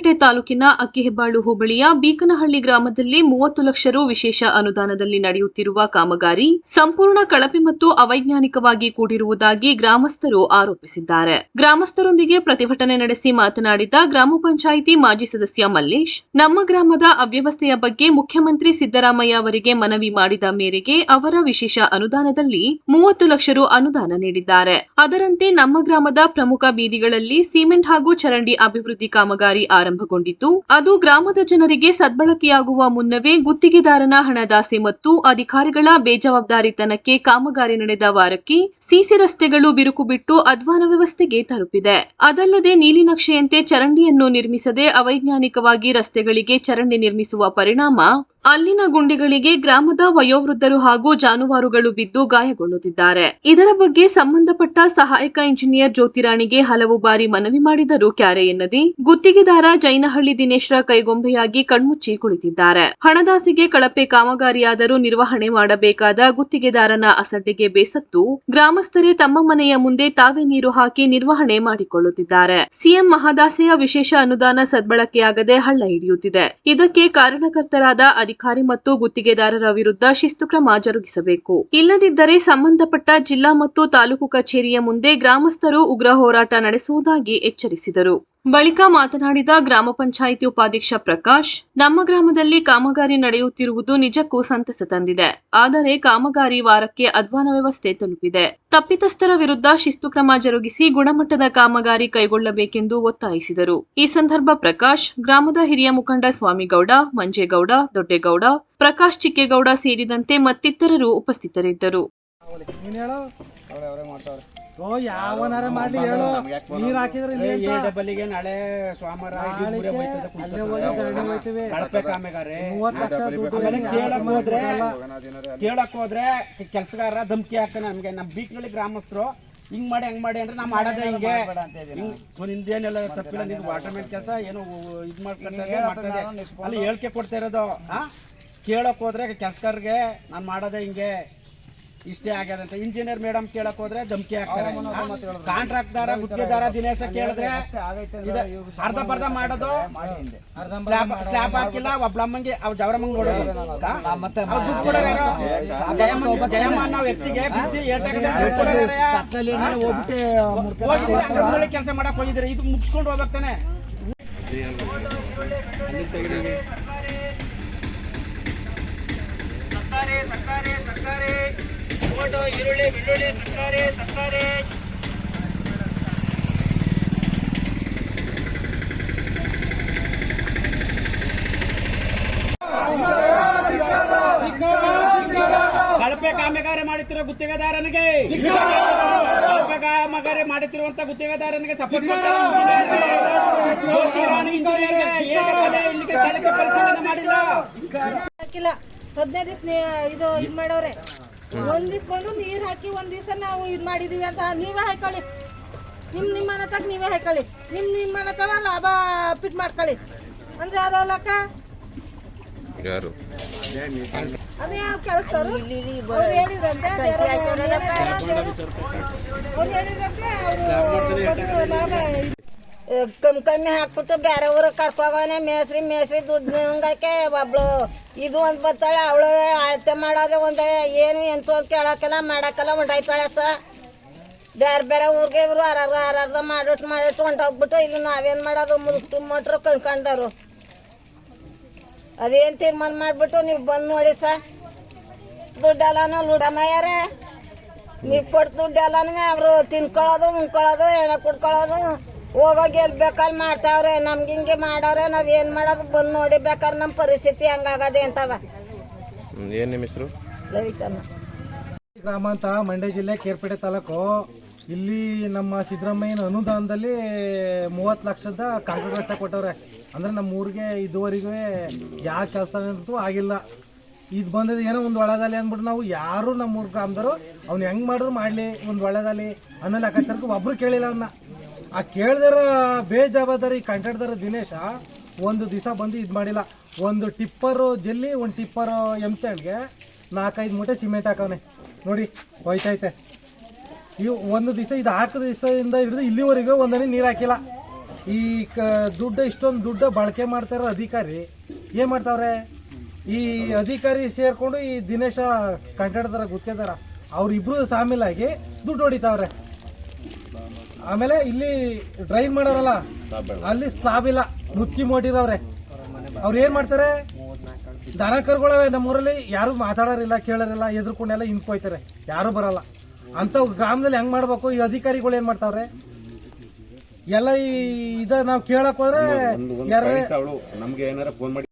ಕೇರ್ಪೇಟೆ ತಾಲೂಕಿನ ಅಕ್ಕಿಹೆಬ್ಬಾಳು ಹೋಬಳಿಯ ಬೀಕನಹಳ್ಳಿ ಗ್ರಾಮದಲ್ಲಿ ಮೂವತ್ತು ಲಕ್ಷ ರು ವಿಶೇಷ ಅನುದಾನದಲ್ಲಿ ನಡೆಯುತ್ತಿರುವ ಕಾಮಗಾರಿ ಸಂಪೂರ್ಣ ಕಳಪೆ ಮತ್ತು ಅವೈಜ್ಞಾನಿಕವಾಗಿ ಕೂಡಿರುವುದಾಗಿ ಗ್ರಾಮಸ್ಥರು ಆರೋಪಿಸಿದ್ದಾರೆ. ಗ್ರಾಮಸ್ಥರೊಂದಿಗೆ ಪ್ರತಿಭಟನೆ ನಡೆಸಿ ಮಾತನಾಡಿದ ಗ್ರಾಮ ಪಂಚಾಯಿತಿ ಮಾಜಿ ಸದಸ್ಯ ಮಲ್ಲೇಶ್, ನಮ್ಮ ಗ್ರಾಮದ ಅವ್ಯವಸ್ಥೆಯ ಬಗ್ಗೆ ಮುಖ್ಯಮಂತ್ರಿ ಸಿದ್ದರಾಮಯ್ಯ ಅವರಿಗೆ ಮನವಿ ಮಾಡಿದ ಮೇರೆಗೆ ಅವರ ವಿಶೇಷ ಅನುದಾನದಲ್ಲಿ ಮೂವತ್ತು ಲಕ್ಷ ರು ಅನುದಾನ ನೀಡಿದ್ದಾರೆ. ಅದರಂತೆ ನಮ್ಮ ಗ್ರಾಮದ ಪ್ರಮುಖ ಬೀದಿಗಳಲ್ಲಿ ಸಿಮೆಂಟ್ ಹಾಗೂ ಚರಂಡಿ ಅಭಿವೃದ್ಧಿ ಕಾಮಗಾರಿ ಆರಂಭಗೊಂಡಿದ್ದು ಅದು ಗ್ರಾಮದ ಜನರಿಗೆ ಸದ್ಬಳಕೆಯಾಗುವ ಮುನ್ನವೇ ಗುತ್ತಿಗೆದಾರನ ಹಣದಾಸೆ ಮತ್ತು ಅಧಿಕಾರಿಗಳ ಬೇಜವಾಬ್ದಾರಿತನಕ್ಕೆ ಕಾಮಗಾರಿ ನಡೆದ ವಾರಕ್ಕೆ ಸಿಸಿ ರಸ್ತೆಗಳು ಬಿರುಕು ಬಿಟ್ಟು ಅಧ್ವಾನ ವ್ಯವಸ್ಥೆಗೆ ತಲುಪಿದೆ. ಅದಲ್ಲದೆ ನೀಲಿನಕ್ಷೆಯಂತೆ ಚರಂಡಿಯನ್ನು ನಿರ್ಮಿಸದೆ ಅವೈಜ್ಞಾನಿಕವಾಗಿ ರಸ್ತೆಗಳಿಗೆ ಚರಂಡಿ ನಿರ್ಮಿಸುವ ಪರಿಣಾಮ ಅಲ್ಲಿನ ಗುಂಡಿಗಳಿಗೆ ಗ್ರಾಮದ ವಯೋವೃದ್ಧರು ಹಾಗೂ ಜಾನುವಾರುಗಳು ಬಿದ್ದು ಗಾಯಗೊಳ್ಳುತ್ತಿದ್ದಾರೆ. ಇದರ ಬಗ್ಗೆ ಸಂಬಂಧಪಟ್ಟ ಸಹಾಯಕ ಇಂಜಿನಿಯರ್ ಜ್ಯೋತಿರಾಣಿಗೆ ಹಲವು ಬಾರಿ ಮನವಿ ಮಾಡಿದರೂ ಕ್ಯಾರೆ ಎನ್ನದಿ, ಗುತ್ತಿಗೆದಾರ ಜೈನಹಳ್ಳಿ ದಿನೇಶ್ರ ಕೈಗೊಂಬೆಯಾಗಿ ಕಣ್ಮುಚ್ಚಿ ಕುಳಿತಿದ್ದಾರೆ. ಹಣದಾಸಿಗೆ ಕಳಪೆ ಕಾಮಗಾರಿಯಾದರೂ ನಿರ್ವಹಣೆ ಮಾಡಬೇಕಾದ ಗುತ್ತಿಗೆದಾರನ ಅಸಡ್ಡೆಗೆ ಬೇಸತ್ತು, ಗ್ರಾಮಸ್ಥರೇ ತಮ್ಮ ಮನೆಯ ಮುಂದೆ ತಾವೇ ನೀರು ಹಾಕಿ ನಿರ್ವಹಣೆ ಮಾಡಿಕೊಳ್ಳುತ್ತಿದ್ದಾರೆ. ಸಿಎಂ ಮಹದಾಸೆಯ ವಿಶೇಷ ಅನುದಾನ ಸದ್ಬಳಕೆಯಾಗದೆ ಹಳ್ಳ ಹಿಡಿಯುತ್ತಿದೆ. ಇದಕ್ಕೆ ಕಾರಣಕರ್ತರಾದ ಅಧಿಕಾರಿ ಮತ್ತು ಗುತ್ತಿಗೆದಾರರ ವಿರುದ್ಧ ಶಿಸ್ತು ಕ್ರಮ ಜರುಗಿಸಬೇಕು. ಇಲ್ಲದಿದ್ದರೆ ಸಂಬಂಧಪಟ್ಟ ಜಿಲ್ಲಾ ಮತ್ತು ತಾಲೂಕು ಕಚೇರಿಯ ಮುಂದೆ ಗ್ರಾಮಸ್ಥರು ಉಗ್ರ ಹೋರಾಟ ನಡೆಸುವುದಾಗಿ ಎಚ್ಚರಿಸಿದರು. ಬಳಿಕ ಮಾತನಾಡಿದ ಗ್ರಾಮ ಪಂಚಾಯಿತಿ ಉಪಾಧ್ಯಕ್ಷ ಪ್ರಕಾಶ್, ನಮ್ಮ ಗ್ರಾಮದಲ್ಲಿ ಕಾಮಗಾರಿ ನಡೆಯುತ್ತಿರುವುದು ನಿಜಕ್ಕೂ ಸಂತಸ ತಂದಿದೆ. ಆದರೆ ಕಾಮಗಾರಿ ವಾರಕ್ಕೆ ಅಧ್ವಾನ ವ್ಯವಸ್ಥೆ ತಲುಪಿದೆ. ತಪ್ಪಿತಸ್ಥರ ವಿರುದ್ಧ ಶಿಸ್ತು ಕ್ರಮ ಜರುಗಿಸಿ ಗುಣಮಟ್ಟದ ಕಾಮಗಾರಿ ಕೈಗೊಳ್ಳಬೇಕೆಂದು ಒತ್ತಾಯಿಸಿದರು. ಈ ಸಂದರ್ಭ ಪ್ರಕಾಶ್, ಗ್ರಾಮದ ಹಿರಿಯ ಮುಖಂಡ ಸ್ವಾಮಿಗೌಡ, ಮಂಜೇಗೌಡ, ದೊಡ್ಡೇಗೌಡ, ಪ್ರಕಾಶ್ ಚಿಕ್ಕೇಗೌಡ ಸೇರಿದಂತೆ ಮತ್ತಿತರರು ಉಪಸ್ಥಿತರಿದ್ದರು. ನೀನ್ ಹೇಳು. ಅವ್ರೆ ಅವರೇ ಮಾಡ್ತಾವ್ರೆ. ಓ ಯಾವನಾರ ಮಾಡ್ಲಿ ಹೇಳು. ನೀರ್ ಹಾಕಿದ್ರೆ ಇಲ್ಲಿ ಅಂತ. ನಾಳೆ ಸೋಮವಾರ ಇಡೀ ಊರೇ ಬೈತದೆ ಕುಂತ್ಕೊಂಡು. ಅಲ್ಲೇ ಹೋಗಿ ಗರಡಿ ಹೋಯ್ತೀವಿ. ಕಳಪೆ ಕಾಮೆಗಾರೆ ಮೂವತ್ತು ಲಕ್ಷ ದುಡ್ಡು ಆಮೇಲೆ ಏನು ಕೇಳಕ್ ಹೋದ್ರೆ. ಕೇಳಕ್ ಹೋದ್ರೆ ಕೆಲಸಗಾರ ಧಮ್ಕಿ ಹಾಕ್ತಾನೆ ನಮ್ಗೆ. ನಮ್ ಬೀಕ್ನಲ್ಲಿ ಗ್ರಾಮಸ್ಥರು ಹಿಂಗ್ ಮಾಡಿ ಹಂಗ್ ಮಾಡಿ ಅಂದ್ರೆ ನಾವು ಮಾಡೋದೇ ಹಿಂಗೆ. ನಿಂದೇನೆಲ್ಲ ತಪ್ಪಿಲ್ಲ. ನಿಂದು ವಾಟರ್ಮೆಂಟ್ ಕೆಲಸ ಏನೋ ಇದ್ ಮಾಡ್ಕೊಳ್ತಾ ಇದ್ದೆ, ಮಾಡ್ತಾ ಇದ್ದೆ. ಅಲ್ಲಿ ಹೇಳಿಕೆ ಕೊಡ್ತಾ ಇರೋದು ಆ ಕೇಳಕ್ ಹೋದ್ರೆ ಕೆಲಸಗಾರರಿಗೆ ನಾನು ಮಾಡೋದೇ ಹಿಂಗೆ. ಇಷ್ಟೇ ಆಗ್ಯದ ಅಂತ ಇಂಜಿನಿಯರ್ ಮೇಡಮ್ ಕೇಳಕ್ ಹೋದ್ರೆ ಧಮಕಿ ಹಾಕ್ತಾರೆ. ಕಾಂಟ್ರಾಕ್ಟ್ದಾರ ಗುತ್ತಿಗೆದಾರ ದಿನೇಶ ಕೇಳಿದ್ರೆ ಅರ್ಧ ಬರ್ಧ ಮಾಡೋದು ಸ್ಲಾಬ್ ಸ್ಲ್ಯಾಬ್ ಹಾಕಿಲ್ಲ ಒಬ್ಳಮ್ಮಂಗೆ ಅವ್ ಜವರಮ್ಮಂಗ್ ನೋಡೋದು. ಮತ್ತೆ ದುಡ್ಡು ಕೊಡೋರು ಯಾರು? ಜಯಮ್ಮ ಜಯಮ್ಮ ಅನ್ನೋ ಸರ್ಕಾರಿ ಸರ್ಕಾರಿ ಕೆಲಸ ಮಾಡಕ್ ಹೋಗಿದ್ರೆ ಈರುಳ್ಳಿ, ಬೆಳ್ಳುಳ್ಳಿ, ತರಕಾರಿ ತರಕಾರಿ. ಗುತ್ತಿಗೆದಾರನಿಗೆ. ಕಾಮಗಾರಿ ಮಾಡುತ್ತಿರುವಂತ ಗುತ್ತಿಗೆದಾರನಿಗೆ ಸಪೋರ್ಟ್ ಮಾಡಿಲ್ಲ. ಹದಿನೈದು ಇದು ಇದು ಮಾಡವ್ರೆ. ಒಂದ್ ದಿವ್ಸ ಬಂದು ನೀರ್ ಹಾಕಿ ಒಂದ್ ದಿವ್ಸ ನಾವು ಇದು ಮಾಡಿದೀವಿ ಅಂತ ನೀವೇ ಹಾಕೊಳ್ಳಿ. ನಿಮ್ ನಿಮ್ಮ ಮನತಾಗ ತಗ ನೀವೇ ಹಾಕೊಳ್ಳಿ. ನಿಮ್ ನಿಮ್ಮ ಮನತಾಗ ತಗ ಲಾಭ ಪಿಟ್ ಮಾಡ್ಕೊಳ್ಳಿ. ಅಂದ್ರೆ ಲಕ್ಕ ಯಾರು? ಅದೇ ಯಾವ ಕೆಲಸದವರು? ಅವ್ರು ಹೇಳಿದ್ರಂತೆ ಅವ್ರು ಹೇಳಿದ್ರಂತೆ ಅವರು ಲಾಭ ಕಮ್ಮಿ ಕಮ್ಮಿ ಹಾಕ್ಬಿಟ್ಟು ಬೇರೆ ಊರಿಗೆ ಕರ್ಕೋಗವನೆ ಮೇಸ್ರಿ ಮೇಸ್ರಿ ದುಡ್ಡು ಹಂಗಾಕೆ ಒಬ್ಳು. ಇದು ಒಂದು ಬರ್ತಾಳೆ ಅವಳು ಅಳತೆ ಮಾಡೋದು ಒಂದು. ಏನು ಎಂತ ಅಂತ ಕೇಳೋಕ್ಕೆಲ್ಲ ಮಾಡಕ್ಕೆಲ್ಲ ಹೊಂಟಾಯ್ತಾಳೆ ಸ ಬೇರೆ ಬೇರೆ ಊರಿಗೆ ಇವರು ಅರ್ಧ ಅರ್ಧ ಮಾಡಿಟ್ಟು ಮಾಡಿಟ್ಟು ಹೊಂಟೋಗ್ಬಿಟ್ಟು ಇಲ್ಲಿ ನಾವೇನು ಮಾಡೋದು? ಮುದುಕ್ತು ಮಟ್ರು ಕಣ್ಕೊಂಡವ್ರು ಅದೇನು ತೀರ್ಮಾನ ಮಾಡಿಬಿಟ್ಟು ನೀವು ಬಂದು ನೋಡಿ ಸ. ದುಡ್ಡೆಲ್ಲನೂ ಲೂಡಮಯ್ಯಾರೆ. ನೀವು ಕೊಟ್ಟು ದುಡ್ಡೆಲ್ಲನೂ ಅವರು ತಿನ್ಕೊಳ್ಳೋದು, ಉಣ್ಕೊಳ್ಳೋದು, ಎಣ್ಣೆ ಕುಡ್ಕೊಳ್ಳೋದು. ಹೋಗೋಗಿ ಎಲ್ಲಿ ಬೇಕಾದ್ರೆ ಮಾಡ್ತಾವ್ರೆ? ನಮ್ಗೆ ಹಿಂಗೆ ಮಾಡವ್ರೆ ನಾವ್ ಏನ್ ಮಾಡೋದು ಬಂದು ನೋಡಿ ಬೇಕಾದ್ರೆ ನಮ್ಮ ಪರಿಸ್ಥಿತಿ ಹಂಗಾಗದೆ ಅಂತವ. ಏನು ಏನ್ ನಿಮ್ಮ ಹೆಸರು? ಲಲಿತಮ್ಮ. ಗ್ರಾಮ ಅಂತ ಮಂಡ್ಯ ಜಿಲ್ಲೆ ಕೇರ್ಪೇಟೆ ತಾಲೂಕು. ಇಲ್ಲಿ ನಮ್ಮ ಸಿದ್ದರಾಮಯ್ಯನ ಅನುದಾನದಲ್ಲಿ ಮೂವತ್ತು ಲಕ್ಷದ ಕಾಂಕ್ರೀಟ್ ರಸ್ತೆ ಕೊಟ್ಟವ್ರೆ. ಅಂದ್ರೆ ನಮ್ಮ ಊರಿಗೆ ಇದುವರೆಗೂ ಯಾವ ಕೆಲಸ ಅಂತೂ ಆಗಿಲ್ಲ. ಇದು ಬಂದಿದ್ದು ಏನೋ ಒಂದು ಒಳದಲ್ಲಿ ಅಂದ್ಬಿಟ್ಟು ನಾವು ಯಾರು ನಮ್ಮ ಊರು ಗ್ರಾಮದವರು ಅವ್ನು ಹೆಂಗೆ ಮಾಡಿದ್ರು ಮಾಡಲಿ ಒಂದು ಒಳ್ಳೆದಲ್ಲಿ ಅನ್ನೋ ಲೆಕ್ಕಾಚಾರಕ್ಕೆ ಒಬ್ರು ಕೇಳಿಲ್ಲ ಅವನ್ನ ಆ ಕೇಳ್ದಾರ ಬೇಜವಾಬ್ದಾರಿ ಕಂಟಾಡ್ದಾರ ದಿನೇಶ ಒಂದು ದಿವಸ ಬಂದು ಇದು ಮಾಡಿಲ್ಲ. ಒಂದು ಟಿಪ್ಪರು ಜಲ್ಲಿ, ಒಂದು ಟಿಪ್ಪರ್ ಎಮ್ಸೆಂಡ್ಗೆ ನಾಲ್ಕೈದು ಮೂಟೆ ಸಿಮೆಂಟ್ ಹಾಕವನೆ. ನೋಡಿ, ಹೋಯ್ತೈತೆ. ಇವು ಒಂದು ದಿವಸ ಇದು ಹಾಕಿದ ದಿವಸದಿಂದ ಹಿಡಿದು ಇಲ್ಲಿವರೆಗೂ ಒಂದನೇ ನೀರು ಹಾಕಿಲ್ಲ. ಈ ಕ ದುಡ್ಡು, ಇಷ್ಟೊಂದು ದುಡ್ಡು ಬಳಕೆ ಮಾಡ್ತಾರೋ ಅಧಿಕಾರಿ. ಏನು ಮಾಡ್ತಾವ್ರೆ? ಈ ಅಧಿಕಾರಿ ಸೇರಿಕೊಂಡು ಈ ದಿನೇಶ ಕಂಟಾಡ್ತಾರ ಗುತ್ತಿಗೆದಾರ. ಅವ್ರಿಬ್ರು ಸಾಮಿಲಾಗಿ ದುಡ್ಡು ಹೊಡಿತಾವ್ರೆ. ಆಮೇಲೆ ಇಲ್ಲಿ ಡ್ರೈವ್ ಮಾಡೋರಲ್ಲ ಅಲ್ಲಿ ಸ್ಲಾಬ್ ಇಲ್ಲ. ಮುಚ್ಚಿ ಮೋಟಿರವ್ರೆ ಅವ್ರು. ಏನ್ ಮಾಡ್ತಾರೆ? ದನ ಕರ್ಗಳವೆ ನಮ್ಮೂರಲ್ಲಿ ಯಾರು ಮಾತಾಡೋರಿಲ್ಲ ಕೇಳೋರಿಲ್ಲ ಎದ್ರುಕೊಂಡೆಲ್ಲ ಹಿಂದ್ಕೋಯ್ತಾರೆ. ಯಾರು ಬರಲ್ಲ. ಅಂತ ಗ್ರಾಮದಲ್ಲಿ ಹೆಂಗ್ ಮಾಡ್ಬೇಕು? ಈ ಅಧಿಕಾರಿಗಳು ಏನ್ ಮಾಡ್ತಾವ್ರೆ? ಎಲ್ಲ ಈ ಇದ ನಾವ್ ಕೇಳಕ್ ಹೋದ್ರೆ ನಮ್ಗೆ ಏನಾರ ಫೋನ್ ಮಾಡಿ.